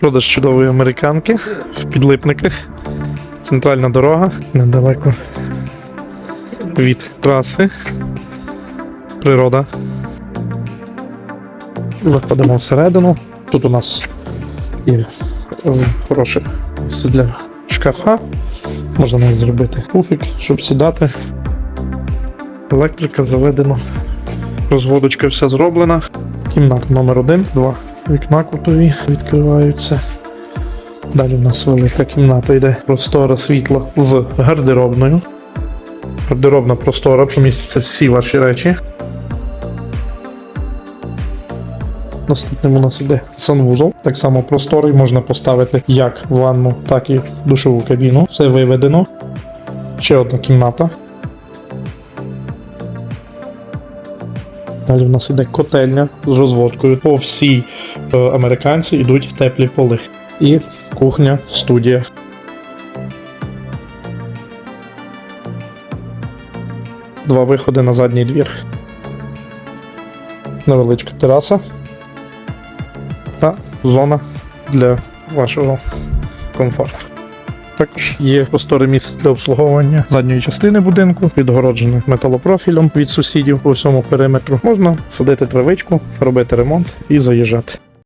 Продаж чудової американки в підлипниках. Центральна дорога недалеко від траси. Природа. Заходимо всередину. Тут у нас є е, хороше для шкафа. Можна навіть зробити пуфік, щоб сідати. Електрика заведена. Розводочка вся зроблена. Кімната номер один, два вікна кутові відкриваються. Далі у нас велика кімната йде простора світла з гардеробною. Гардеробна простора, помістяться всі ваші речі. Наступним у нас іде санвузол. Так само просторий можна поставити як ванну, так і душову кабіну. Все виведено. Ще одна кімната. Далі в нас іде котельня з розводкою. По всій американці йдуть теплі поли. І кухня, студія. Два виходи на задній двір. Невеличка тераса. Та зона для вашого комфорту. Також є просторе місце для обслуговування задньої частини будинку, відгороджене металопрофілем від сусідів по всьому периметру. Можна садити травичку, робити ремонт і заїжджати.